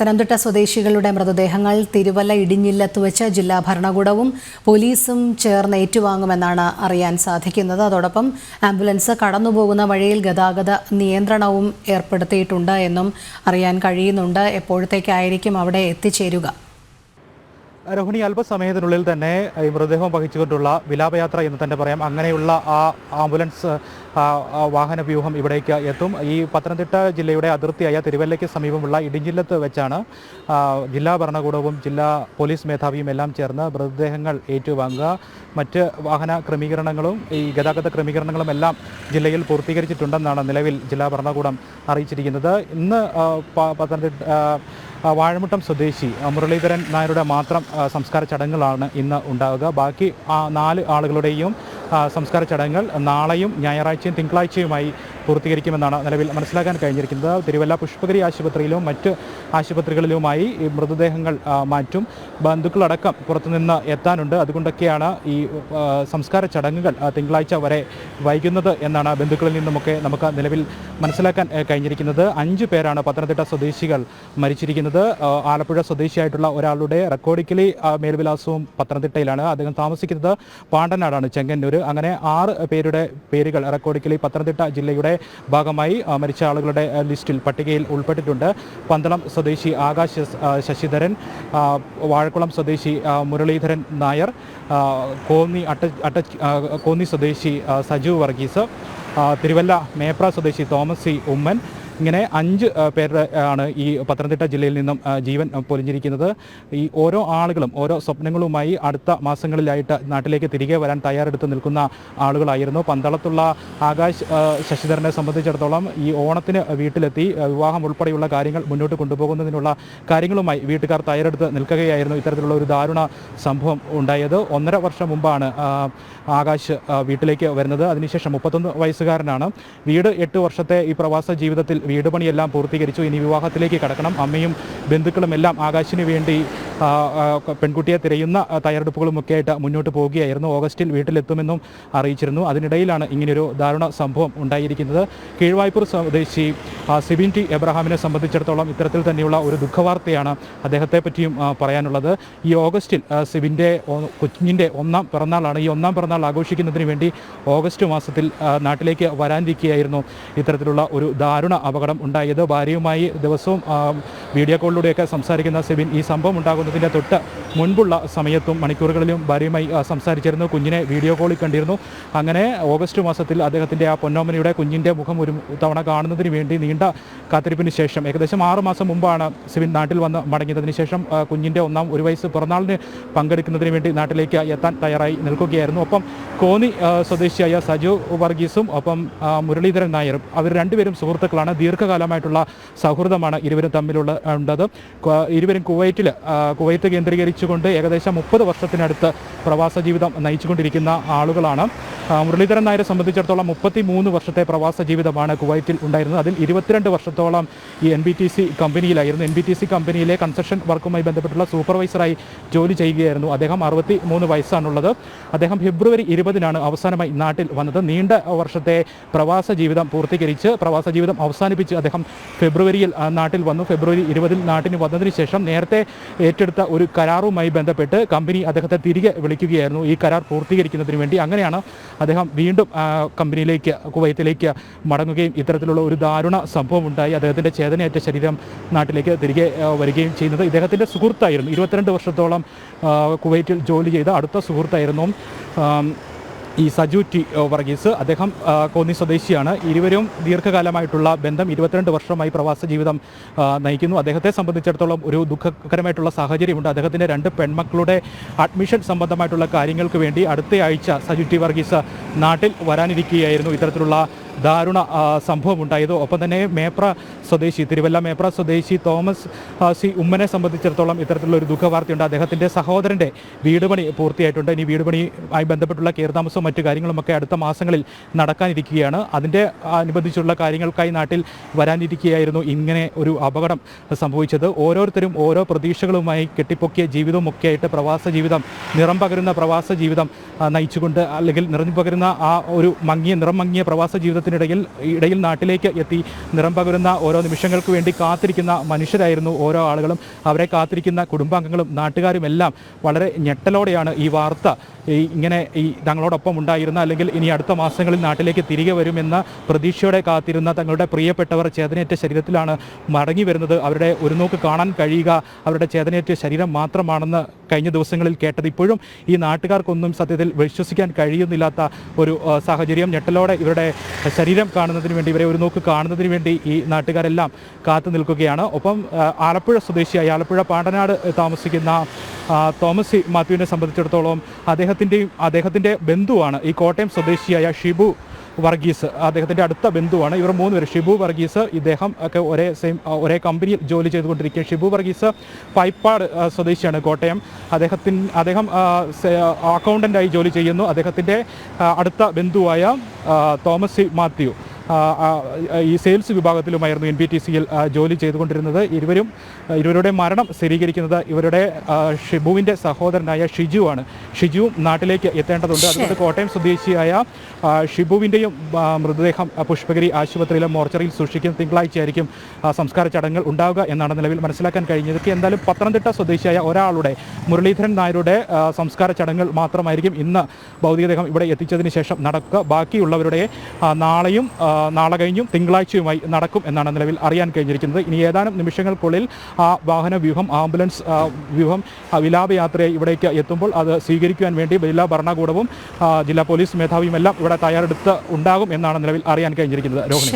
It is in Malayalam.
പത്തനംതിട്ട സ്വദേശികളുടെ മൃതദേഹങ്ങൾ തിരുവല്ല ഇടിഞ്ഞില്ലത്ത് വെച്ച് ജില്ലാ ഭരണകൂടവും പോലീസും ചേർന്ന് ഏറ്റുവാങ്ങുമെന്നാണ് അറിയാൻ സാധിക്കുന്നത്. അതോടൊപ്പം ആംബുലൻസ് കടന്നുപോകുന്ന വഴിയിൽ ഗതാഗത നിയന്ത്രണവും ഏർപ്പെടുത്തിയിട്ടുണ്ട് എന്നും അറിയാൻ കഴിയുന്നുണ്ട്. എപ്പോഴത്തേക്കായിരിക്കും അവിടെ എത്തിച്ചേരുക? രോഹിണി അല്പസമയത്തിനുള്ളിൽ തന്നെ ഈ മൃതദേഹം വഹിച്ചുകൊണ്ടുള്ള വിലാപയാത്ര എന്ന് തന്നെ പറയാം. അങ്ങനെയുള്ള ആ ആംബുലൻസ് വാഹന വ്യൂഹം ഇവിടേക്ക് എത്തും. ഈ പത്തനംതിട്ട ജില്ലയുടെ അതിർത്തിയായ തിരുവല്ലയ്ക്ക് സമീപമുള്ള ഇടിഞ്ചില്ലത്ത് വെച്ചാണ് ജില്ലാ ഭരണകൂടവും ജില്ലാ പോലീസ് മേധാവിയും എല്ലാം ചേർന്ന് മൃതദേഹങ്ങൾ ഏറ്റുവാങ്ങുക. മറ്റ് വാഹന ക്രമീകരണങ്ങളും ഈ ഗതാഗത ക്രമീകരണങ്ങളും എല്ലാം ജില്ലയിൽ പൂർത്തീകരിച്ചിട്ടുണ്ടെന്നാണ് നിലവിൽ ജില്ലാ ഭരണകൂടം അറിയിച്ചിരിക്കുന്നത്. ഇന്ന് പത്തനംതിട്ട വാഴമുട്ടം സ്വദേശി മുരളീധരൻ നായരുടെ മാത്രം സംസ്കാര ചടങ്ങുകളാണ് ഇന്ന് ഉണ്ടാവുക. ബാക്കി നാല് ആളുകളുടെയും സംസ്കാര ചടങ്ങുകൾ നാളെയും ഞായറാഴ്ചയും തിങ്കളാഴ്ചയുമായി പൂർത്തീകരിക്കുമെന്നാണ് നിലവിൽ മനസ്സിലാക്കാൻ കഴിഞ്ഞിരിക്കുന്നത്. തിരുവല്ല പുഷ്പഗിരി ആശുപത്രിയിലും മറ്റ് ആശുപത്രികളിലുമായി ഈ മൃതദേഹങ്ങൾ മാറ്റും. ബന്ധുക്കളടക്കം പുറത്തുനിന്ന് എത്താനുണ്ട്. അതുകൊണ്ടൊക്കെയാണ് ഈ സംസ്കാര ചടങ്ങുകൾ തിങ്കളാഴ്ച വരെ വൈകുന്നത് എന്നാണ് ബന്ധുക്കളിൽ നിന്നുമൊക്കെ നമുക്ക് നിലവിൽ മനസ്സിലാക്കാൻ കഴിഞ്ഞിരിക്കുന്നത്. അഞ്ച് പേരാണ് പത്തനംതിട്ട സ്വദേശികൾ മരിച്ചിരിക്കുന്നത്. ആലപ്പുഴ സ്വദേശിയായിട്ടുള്ള ഒരാളുടെ റെക്കോർഡിക്കലി മേൽവിലാസവും പത്തനംതിട്ടയിലാണ്. അദ്ദേഹം താമസിക്കുന്നത് പാണ്ടനാടാണ് ചെങ്ങന്നൂർ അങ്ങനെ ആറ് പേരുടെ പേരുകൾ റെക്കോർഡിക്കലി പത്തനംതിട്ട ജില്ലയുടെ ഭാഗമായി മരിച്ച ആളുകളുടെ ലിസ്റ്റിൽ പട്ടികയിൽ ഉൾപ്പെട്ടിട്ടുണ്ട്. പന്തളം സ്വദേശി ആകാശ് ശശിധരൻ വാഴക്കുളം സ്വദേശി മുരളീധരൻ നായർ കോന്നി അട്ട അട്ട കോന്നി സ്വദേശി സജു വർഗീസ് തിരുവല്ല മേപ്ര സ്വദേശി തോമസ് സി ഉമ്മൻ ഇങ്ങനെ അഞ്ച് പേരുടെ ആണ് ഈ പത്തനംതിട്ട ജില്ലയിൽ നിന്നും ജീവൻ പൊലിഞ്ഞിരിക്കുന്നത്. ഈ ഓരോ ആളുകളും ഓരോ സ്വപ്നങ്ങളുമായി അടുത്ത മാസങ്ങളിലായിട്ട് നാട്ടിലേക്ക് തിരികെ വരാൻ തയ്യാറെടുത്ത് നിൽക്കുന്ന ആളുകളായിരുന്നു. പന്തളത്തുള്ള ആകാശ് ശശിധരനെ സംബന്ധിച്ചിടത്തോളം ഈ ഓണത്തിന് വീട്ടിലെത്തി വിവാഹം ഉൾപ്പെടെയുള്ള കാര്യങ്ങൾ മുന്നോട്ട് കൊണ്ടുപോകുന്നതിനുള്ള കാര്യങ്ങളുമായി വീട്ടുകാർ തയ്യാറെടുത്ത് നിൽക്കുകയായിരുന്നു. ഇത്തരത്തിലുള്ള ഒരു ദാരുണ സംഭവം ഉണ്ടായത്. ഒന്നര വർഷം മുമ്പാണ് ആകാശ് വീട്ടിലേക്ക് വരുന്നത്. അതിനുശേഷം മുപ്പത്തൊന്ന് വയസ്സുകാരനാണ്. വീട് എട്ട് വർഷത്തെ ഈ പ്രവാസ ജീവിതത്തിൽ വീട് പണിയെല്ലാം പൂർത്തീകരിച്ചു. ഇനി വിവാഹത്തിലേക്ക് കടക്കണം. അമ്മയും ബന്ധുക്കളും എല്ലാം ആകാശിന് വേണ്ടി പെൺകുട്ടിയെ തിരയുന്ന തയ്യാറെടുപ്പുകളുമൊക്കെ ആയിട്ട് മുന്നോട്ട് പോവുകയായിരുന്നു. ഓഗസ്റ്റിൽ വീട്ടിലെത്തുമെന്നും അറിയിച്ചിരുന്നു. അതിനിടയിലാണ് ഇങ്ങനെയൊരു ദാരുണ സംഭവം ഉണ്ടായിരിക്കുന്നത്. കീഴ്വായ്പൂർ സ്വദേശി സിബിൻ ടി എബ്രഹാമിനെ സംബന്ധിച്ചിടത്തോളം ഇത്തരത്തിൽ തന്നെയുള്ള ഒരു ദുഃഖവാർത്തയാണ് അദ്ദേഹത്തെ പറ്റിയും പറയാനുള്ളത്. ഈ ഓഗസ്റ്റിൽ സിബിന്റെ കുഞ്ഞിന്റെ ഒന്നാം പിറന്നാളാണ്. ഈ ഒന്നാം പിറന്നാൾ ആഘോഷിക്കുന്നതിന് വേണ്ടി ഓഗസ്റ്റ് മാസത്തിൽ നാട്ടിലേക്ക് വരാനിരിക്കുകയായിരുന്നു ഇത്തരത്തിലുള്ള ഒരു ദാരുണ അപകടം ഉണ്ടായത്. ഭാര്യയുമായി ദിവസവും വീഡിയോ കോളിലൂടെയൊക്കെ സംസാരിക്കുന്ന സെബിൻ ഈ സംഭവം ഉണ്ടാകുന്നതിന്റെ തൊട്ട് മുൻപുള്ള സമയത്തും മണിക്കൂറുകളിലും ഭാര്യയുമായി സംസാരിച്ചിരുന്നു. കുഞ്ഞിനെ വീഡിയോ കോളിൽ കണ്ടിരുന്നു. അങ്ങനെ ഓഗസ്റ്റ് മാസത്തിൽ അദ്ദേഹത്തിന്റെ ആ പൊന്നോമനയുടെ കുഞ്ഞിന്റെ മുഖം ഒരു തവണ കാണുന്നതിന് വേണ്ടി നീണ്ട കാത്തിരിപ്പിന് ശേഷം ഏകദേശം ആറ് മാസം മുമ്പാണ് സെബിൻ നാട്ടിൽ വന്ന് മടങ്ങിയതിന് ശേഷം കുഞ്ഞിന്റെ ഒന്നാം ഒരു വയസ്സ് പിറന്നാളിന് പങ്കെടുക്കുന്നതിന് വേണ്ടി നാട്ടിലേക്ക് എത്താൻ തയ്യാറായി നിൽക്കുകയായിരുന്നു. ഒപ്പം കോന്നി സ്വദേശിയായ സജു വർഗീസും ഒപ്പം മുരളീധരൻ നായരും അവർ രണ്ടുപേരും സുഹൃത്തുക്കളാണ്. ദീർഘകാലമായിട്ടുള്ള സൗഹൃദമാണ് ഇരുവരും തമ്മിലുള്ള ഉണ്ടത്. ഇരുവരും കുവൈറ്റിൽ കുവൈത്ത് കേന്ദ്രീകരിച്ചുകൊണ്ട് ഏകദേശം മുപ്പത് വർഷത്തിനടുത്ത് പ്രവാസ ജീവിതം നയിച്ചുകൊണ്ടിരിക്കുന്ന ആളുകളാണ്. മുരളീധരൻ നായരെ സംബന്ധിച്ചിടത്തോളം മുപ്പത്തി മൂന്ന് വർഷത്തെ പ്രവാസ ജീവിതമാണ് കുവൈറ്റിൽ ഉണ്ടായിരുന്നത്. അതിൽ ഇരുപത്തിരണ്ട് വർഷത്തോളം ഈ എൻ ബി ടി സി കമ്പനിയിലായിരുന്നു. എൻ ബി ടി സി കമ്പനിയിലെ കൺസ്ട്രക്ഷൻ വർക്കുമായി ബന്ധപ്പെട്ടുള്ള സൂപ്പർവൈസറായി ജോലി ചെയ്യുകയായിരുന്നു അദ്ദേഹം. അറുപത്തി മൂന്ന് വയസ്സാണുള്ളത്. അദ്ദേഹം ഫെബ്രുവരി ഇരുപതിനാണ് അവസാനമായി നാട്ടിൽ വന്നത്. നീണ്ട വർഷത്തെ പ്രവാസ ജീവിതം പൂർത്തീകരിച്ച് പ്രവാസ ജീവിതം അവസാനിപ്പിച്ച് അദ്ദേഹം ഫെബ്രുവരിയിൽ നാട്ടിൽ വന്നു. ഫെബ്രുവരി ഇരുപതിൽ നാട്ടിന് വന്നതിന് ശേഷം നേരത്തെ ഏറ്റെടുത്ത ഒരു കരാറുമായി ബന്ധപ്പെട്ട് കമ്പനി അദ്ദേഹത്തെ തിരികെ വിളിക്കുകയായിരുന്നു. ഈ കരാർ പൂർത്തീകരിക്കുന്നതിന് വേണ്ടി അങ്ങനെയാണ് അദ്ദേഹം വീണ്ടും കമ്പനിയിലേക്ക് കുവൈത്തിലേക്ക് മടങ്ങുകയും ഇത്തരത്തിലുള്ള ഒരു ദാരുണ സംഭവം ഉണ്ടായി അദ്ദേഹത്തിന്റെ ചേതനയേറ്റ ശരീരം നാട്ടിലേക്ക് തിരികെ വരികയും ചെയ്യുന്നത് ഇദ്ദേഹത്തിന്റെ സുഹൃത്തായിരുന്നു. ഇരുപത്തിരണ്ട് വർഷത്തോളം കുവൈറ്റിൽ ജോലി ചെയ്ത അടുത്ത സുഹൃത്തായിരുന്നു. ഈ സജു ടി വർഗീസ്. അദ്ദേഹം കോന്നി സ്വദേശിയാണ്. ഇരുവരും ദീർഘകാലമായിട്ടുള്ള ബന്ധം ഇരുപത്തിരണ്ട് വർഷമായി പ്രവാസ ജീവിതം നയിക്കുന്നു. അദ്ദേഹത്തെ സംബന്ധിച്ചിടത്തോളം ഒരു ദുഃഖകരമായിട്ടുള്ള സാഹചര്യമുണ്ട്. അദ്ദേഹത്തിന്റെ രണ്ട് പെൺമക്കളുടെ അഡ്മിഷൻ സംബന്ധമായിട്ടുള്ള കാര്യങ്ങൾക്ക് വേണ്ടി അടുത്ത ആഴ്ച സജു ടി വർഗീസ് നാട്ടിൽ വരാനിരിക്കുകയായിരുന്നു. ഇത്തരത്തിലുള്ള ദാരുണ സംഭവമുണ്ടായത്. ഒപ്പം തന്നെ മേപ്ര സ്വദേശി തിരുവല്ല മേപ്ര സ്വദേശി തോമസ് സി ഉമ്മനെ സംബന്ധിച്ചിടത്തോളം ഇത്തരത്തിലുള്ള ഒരു ദുഃഖവാർത്തയുണ്ട്. അദ്ദേഹത്തിന്റെ സഹോദരന്റെ വീട് പണി പൂർത്തിയായിട്ടുണ്ട്. ഇനി വീട് പണിയുമായി ബന്ധപ്പെട്ടുള്ള കയർതാമസവും മറ്റു കാര്യങ്ങളുമൊക്കെ അടുത്ത മാസങ്ങളിൽ നടക്കാനിരിക്കുകയാണ്. അതിന്റെ അനുബന്ധിച്ചുള്ള കാര്യങ്ങൾക്കായി നാട്ടിൽ വരാനിരിക്കുകയായിരുന്നു ഇങ്ങനെ ഒരു അപകടം സംഭവിച്ചത്. ഓരോരുത്തരും ഓരോ പ്രതീക്ഷകളുമായി കെട്ടിപ്പൊക്കിയ ജീവിതവും ഒക്കെ ആയിട്ട് പ്രവാസ ജീവിതം നിറം പകരുന്ന പ്രവാസ ജീവിതം നയിച്ചുകൊണ്ട് അല്ലെങ്കിൽ നിറഞ്ഞു പകരുന്ന ആ ഒരു മങ്ങിയ നിറം മങ്ങിയ പ്രവാസ ജീവിതത്തിൽ ആഘോഷത്തിനിടയിൽ ഇടയിൽ നാട്ടിലേക്ക് എത്തി നിറം പകരുന്ന ഓരോ നിമിഷങ്ങൾക്ക് വേണ്ടി കാത്തിരിക്കുന്ന മനുഷ്യരായിരുന്നു ഓരോ ആളുകളും. അവരെ കാത്തിരിക്കുന്ന കുടുംബാംഗങ്ങളും നാട്ടുകാരുമെല്ലാം വളരെ ഞെട്ടലോടെയാണ് ഈ വാർത്ത ഇങ്ങനെ ഈ തങ്ങളോടൊപ്പം ഉണ്ടായിരുന്ന അല്ലെങ്കിൽ ഇനി അടുത്ത മാസങ്ങളിൽ നാട്ടിലേക്ക് തിരികെ വരുമെന്ന പ്രതീക്ഷയോടെ കാത്തിരുന്ന തങ്ങളുടെ പ്രിയപ്പെട്ടവർ ചേതനയേറ്റ ശരീരത്തിലാണ് മടങ്ങി വരുന്നത്. അവരുടെ ഒരു നോക്ക് കാണാൻ കഴിയുക. അവരുടെ ചേതനയേറ്റ ശരീരം മാത്രമാണെന്ന് കഴിഞ്ഞ ദിവസങ്ങളിൽ കേട്ടത്. ഇപ്പോഴും ഈ നാട്ടുകാർക്കൊന്നും സത്യത്തിൽ വിശ്വസിക്കാൻ കഴിയുന്നില്ലാത്ത ഒരു സാഹചര്യം. ഞെട്ടലോടെ ഇവരുടെ ശരീരം കാണുന്നതിന് വേണ്ടി ഇവരെ ഒരു നോക്ക് കാണുന്നതിന് വേണ്ടി ഈ നാട്ടുകാരെല്ലാം കാത്തു നിൽക്കുകയാണ്. ഒപ്പം ആലപ്പുഴ സ്വദേശിയായ ആലപ്പുഴ പാണ്ടനാട് താമസിക്കുന്ന തോമസ് മാത്യുവിനെ സംബന്ധിച്ചിടത്തോളം അദ്ദേഹത്തിന്റെയും അദ്ദേഹത്തിന്റെ ബന്ധുവാണ് ഈ കോട്ടയം സ്വദേശിയായ ഷിബു വർഗീസ്. അദ്ദേഹത്തിന്റെ അടുത്ത ബന്ധുവാണ് ഇവർ മൂന്ന് പേര്. ഷിബു വർഗീസ് ഇദ്ദേഹം ഒക്കെ ഒരേ സെയിം ഒരേ കമ്പനിയിൽ ജോലി ചെയ്തുകൊണ്ടിരിക്കുക ഷിബു വർഗീസ് പൈപ്പാട് സ്വദേശിയാണ് കോട്ടയം. അദ്ദേഹത്തിന് അദ്ദേഹം അക്കൗണ്ടന്റായി ജോലി ചെയ്യുന്നു. അദ്ദേഹത്തിന്റെ അടുത്ത ബന്ധുവായ തോമസ് മാത്യു. ഈ സെയിൽസ് വിഭാഗത്തിലുമായിരുന്നു എൻ ബി ടി സിയിൽ ജോലി ചെയ്തുകൊണ്ടിരുന്നത്. ഇരുവരും ഇരുവരുടെ മരണം സ്ഥിരീകരിക്കുന്നത് ഇവരുടെ ഷിബുവിന്റെ സഹോദരനായ ഷിജുവാണ്. ഷിജുവും നാട്ടിലേക്ക് എത്തേണ്ടതുണ്ട്. അതുകൊണ്ട് കോട്ടയം സ്വദേശിയായ ഷിബുവിന്റെയും മൃതദേഹം പുഷ്പഗിരി ആശുപത്രിയിലെ മോർച്ചറിയിൽ സൂക്ഷിക്കുന്ന തിങ്കളാഴ്ചയായിരിക്കും സംസ്കാര ചടങ്ങുകൾ ഉണ്ടാവുക എന്നാണ് നിലവിൽ മനസ്സിലാക്കാൻ കഴിഞ്ഞത്. എന്തായാലും പത്തനംതിട്ട സ്വദേശിയായ ഒരാളുടെ മുരളീധരൻ നായരുടെ സംസ്കാര ചടങ്ങുകൾ മാത്രമായിരിക്കും ഇന്ന് ഭൗതികദേഹം ഇവിടെ എത്തിച്ചതിന് ശേഷം നടക്കുക. ബാക്കിയുള്ളവരുടെ നാളെയും നാളെ കഴിഞ്ഞും തിങ്കളാഴ്ചയുമായി നടക്കും എന്നാണ് നിലവിൽ അറിയാൻ കഴിഞ്ഞിരിക്കുന്നത്. ഇനി ഏതാനും നിമിഷങ്ങൾക്കുള്ളിൽ ആ വാഹന വ്യൂഹം ആംബുലൻസ് വ്യൂഹം വിലാപയാത്രയെ ഇവിടേക്ക് എത്തുമ്പോൾ അത് സ്വീകരിക്കുവാൻ വേണ്ടി ജില്ലാ ഭരണകൂടവും ജില്ലാ പോലീസ് മേധാവിയുമെല്ലാം ഇവിടെ തയ്യാറെടുത്ത് ഉണ്ടാകും എന്നാണ് നിലവിൽ അറിയാൻ കഴിഞ്ഞിരിക്കുന്നത്. രോഹിണി.